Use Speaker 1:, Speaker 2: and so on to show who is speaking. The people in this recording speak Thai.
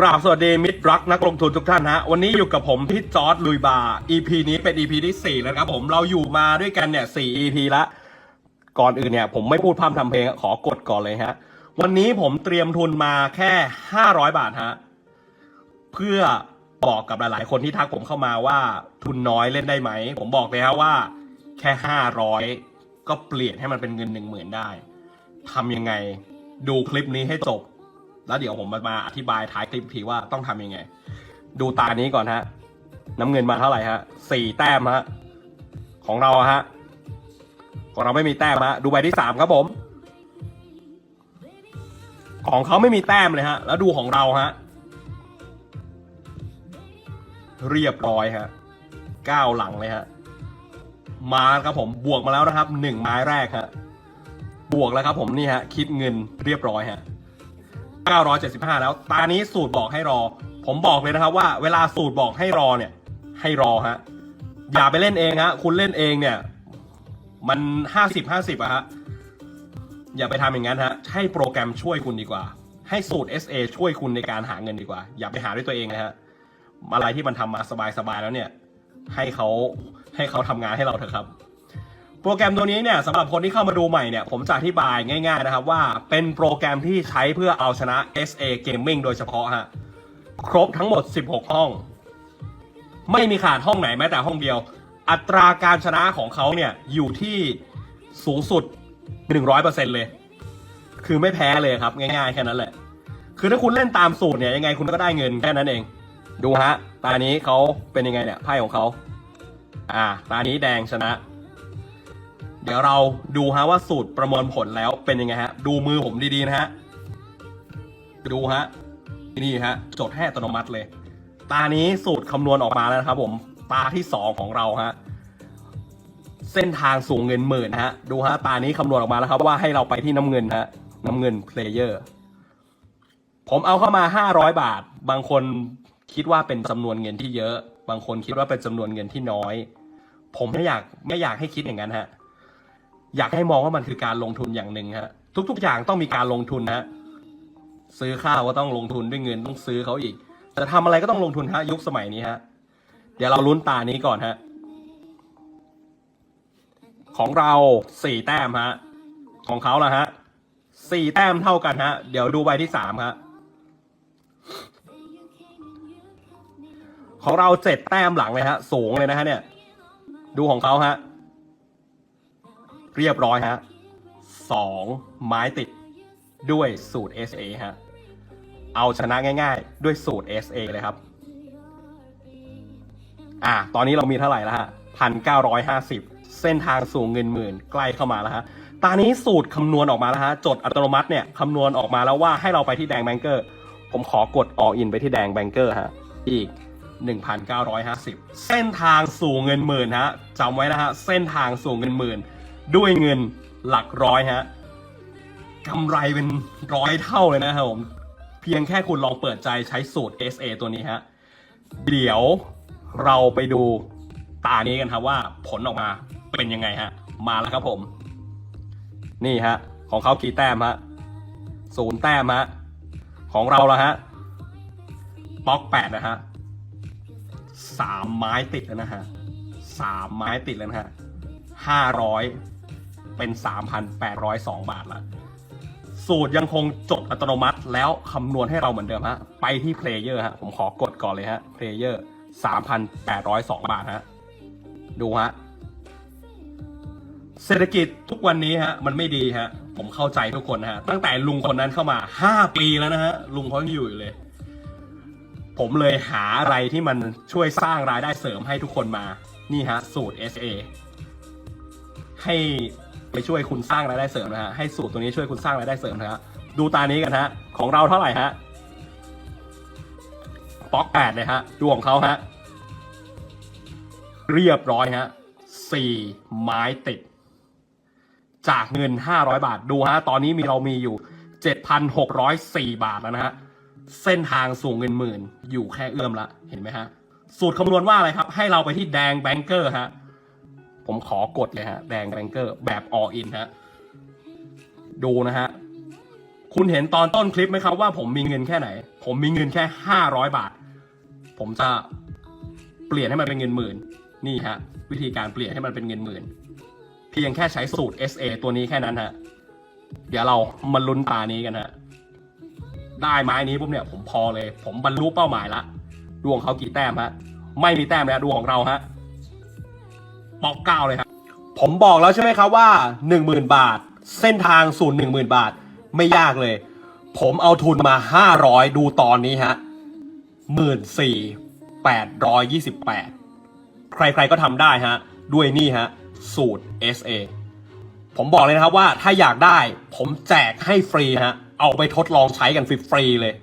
Speaker 1: กราบสวัสดีมิตรรักนักลงทุนทุกท่านฮะ วันนี้อยู่กับผมพี่จอร์ดลุยบาร์ EP นี้เป็น EP ที่ 4 แล้วครับผมเราอยู่มาด้วยกันเนี่ย4 EP ละ ก่อนอื่นเนี่ย ผมไม่พูดพร่ำทำเพลงขอกดก่อนเลยฮะ วันนี้ผมเตรียมทุนมาแค่ 500 บาทฮะ เพื่อบอกกับหลายๆ คนที่ทักผมเข้ามาว่าทุนน้อยเล่นได้ไหม ผมบอกเลยฮะว่า แค่ 500 ก็เปลี่ยนให้มันเป็นเงิน 10,000 ได้ทำยังไงดูคลิปนี้ให้จบ แล้วเดี๋ยวผมมาอธิบายท้ายคลิปทีว่าต้องทำยังไง ดูตานี้ก่อนฮะ น้ำเงินมาเท่าไหร่ฮะสี่แต้มฮะ ของเราฮะ ของเราไม่มีแต้มฮะ ดูใบที่สามครับผม ของเขาไม่มีแต้มเลยฮะ แล้วดูของเราฮะ เรียบร้อยฮะก้าวหลังเลยฮะ มาครับผม บวกมาแล้วนะครับหนึ่งไม้แรกฮะ บวกแล้วครับผมนี่ฮะ คิดเงินเรียบร้อยฮะ 975 แล้ว ตานี้สูตรบอกให้รอ ผมบอกเลยนะครับว่าเวลาสูตรบอกให้รอเนี่ย ให้รอฮะ อย่าไปเล่นเองฮะ คุณเล่นเองเนี่ย มัน 50 50อะฮะ อย่าไปทำอย่างนั้นฮะ ให้โปรแกรมช่วยคุณดีกว่า ให้สูตร SA ช่วยคุณในการหาเงินดีกว่า อย่าไปหาด้วยตัวเองนะฮะ อะไรที่มันทำมาสบายๆแล้วเนี่ย ให้เขาให้เขาทำงานให้เราเถอะครับ โปรแกรมตัวนี้เนี่ยสำหรับคนที่เข้ามาดูใหม่เนี่ยผมจะอธิบายง่าย ๆนะครับว่าเป็นโปรแกรมที่ใช้เพื่อเอาชนะ SA Gaming โดยเฉพาะฮะครบทั้งหมด 16 ห้อง ไม่มีขาดห้องไหนแม้แต่ห้องเดียว อัตราการชนะของเขาเนี่ยอยู่ที่สูงสุด 100%เลย คือไม่แพ้เลยครับ ง่ายๆ แค่นั้นแหละ คือถ้าคุณเล่นตามสูตรเนี่ยยังไงคุณก็ได้เงินแค่นั้นเอง ดูฮะ ตานี้เขาเป็นยังไงเนี่ยไพ่ของเขา อ่า ตานี้แดงชนะ เดี๋ยวเราดูฮะว่าสูตรประเมินผลแล้วเป็นยังไงฮะ ดูมือผมดีๆนะฮะ ดูฮะ นี่ฮะ จดให้อัตโนมัติเลย ตานี้สูตรคำนวณออกมาแล้วนะครับผม ตาที่สองของเราฮะ เส้นทางสูงเงินหมื่นฮะ ดูฮะ ตานี้คำนวณออกมาแล้วครับว่าให้เราไปที่น้ำเงินฮะ น้ำเงินเพลเยอร์ ผมเอาเข้ามาห้าร้อยบาท บางคนคิดว่าเป็นจำนวนเงินที่เยอะ บางคนคิดว่าเป็นจำนวนเงินที่น้อย ผมไม่อยากไม่อยากให้คิดอย่างนั้นฮะ อยากให้มองว่ามันคือการลงทุนอย่างหนึ่งฮะทุก ๆ อย่างต้องมีการลงทุนฮะซื้อข้าวก็ต้องลงทุนด้วยเงินต้องซื้อเขาอีก แต่ทำอะไรก็ต้องลงทุนฮะยุคสมัยนี้ฮะ เดี๋ยวเราลุ้นตานี้ก่อนฮะ ของเราสี่แต้มฮะ ของเขาละฮะสี่แต้มเท่ากันฮะ เดี๋ยวดูใบที่สามฮะของเราเจ็ดแต้มหลังเลยฮะ สูงเลยนะฮะเนี่ย ดูของเขาฮะ เรียบร้อยฮะสองไม้ติดด้วยสูตร SA ฮะ เอาชนะง่ายๆ ด้วยสูตร SA เลยครับ อะ ตอนนี้เรามีเท่าไหร่แล้วฮะพันเก้าร้อยห้าสิบเส้นทางสู่เงินหมื่นใกล้เข้ามาแล้วฮะ ตอนนี้สูตรคำนวณออกมาแล้วฮะ จดอัตโนมัติเนี่ยคำนวณออกมาแล้วว่าให้เราไปที่แดงแบงเกอร์ ผมขอกดออินไปที่แดงแบงเกอร์ฮะ อีก 1,950 เส้นทางสู่เงินหมื่นฮะจำไว้นะฮะ เส้นทางสู่เงินหมื่น ด้วยเงินหลักร้อยฮะกำไรเป็นร้อยเท่าเลยนะครับผมเพียงแค่คุณลองเปิดใจใช้สูตร SA ตัวนี้ฮะเดี๋ยวเราไปดูตานี้กันครับว่าผลออกมาเป็นยังไงฮะ มาแล้วครับผม นี่ฮะ ของเขากี่แต้มฮะศูนย์แต้มฮะของเราละฮะป๊อกแปดนะฮะสามไม้ติดแล้วนะฮะสามไม้ติดแล้วนะฮะห้าร้อย เป็นสามพันแปดร้อยสองบาทละสูตรยังคงจดอัตโนมัติแล้วคำนวณให้เราเหมือนเดิมฮะ ไปที่เพลเยอร์ฮะ ผมขอกดก่อนเลยฮะเพลเยอร์สามพันแปดร้อยสองบาทฮะ ดูฮะ เศรษฐกิจทุกวันนี้ฮะ มันไม่ดีฮะ ผมเข้าใจทุกคนฮะ ตั้งแต่ลุงคนนั้นเข้ามาห้าปีแล้วนะฮะ ลุงเขาอยู่อยู่เลย ผมเลยหาอะไรที่มันช่วยสร้างรายได้เสริมให้ทุกคนมา นี่ฮะ สูตร SA ให้ ไปช่วยคุณสร้างรายได้เสริมนะฮะให้สูตรตัวนี้ช่วยคุณสร้างรายได้เสริมนะฮะดูตานี้กันฮะของเราเท่าไหร่ฮะป๊อกแปดเลยฮะดูของเขาฮะเรียบร้อยฮะสี่ไม้ติด จากเงิน500บาทดูฮะตอนนี้มีเรามีอยู่7,604บาทแล้วนะฮะเส้นทางสู่เงินหมื่น อยู่แค่เอื้อมละเห็นไหมฮะสูตรคำนวณว่าอะไรครับ ให้เราไปที่แดงแบงเกอร์ฮะ ผมขอกดเลยฮะ แดงแบงเกอร์แบบออินฮะ ดูนะฮะ คุณเห็นตอนต้นคลิปไหมครับว่าผมมีเงินแค่ไหนผผมมีเงินแค่ห้าร้อยบาท ผมจะเปลี่ยนให้มันเป็นเงินหมื่น นี่ฮะ วิธีการเปลี่ยนให้มันเป็นเงินหมื่น เพียงแค่ใช้สูตร SA ตัวนี้แค่นั้นฮะ เดี๋ยวเรามาลุ้นตานี้กันฮะ ได้ไม้นี้ปุ๊บเนี่ย ผมพอเลย ผมบรรลุเป้าหมายละ ดวงเขากี่แต้มฮะ ไม่มีแต้มแล้วดวงของเราฮะ ปอกเก้าเลยครับ ผมบอกแล้วใช่ไหมครับว่าหนึ่งหมื่นบาท เส้นทางศูนย์หนึ่งหมื่นบาทไม่ยากเลย ผมเอาทุนมาห้าร้อยดูตอนนี้ฮะหมื่นสี่แปดร้อยยี่สิบแปดใครๆก็ทำได้ฮะ ด้วยนี่ฮะ สูตร SA ผมบอกเลยนะครับว่าถ้าอยากได้ผมแจกให้ฟรีฮะ เอาไปทดลองใช้กันฟรีๆเลย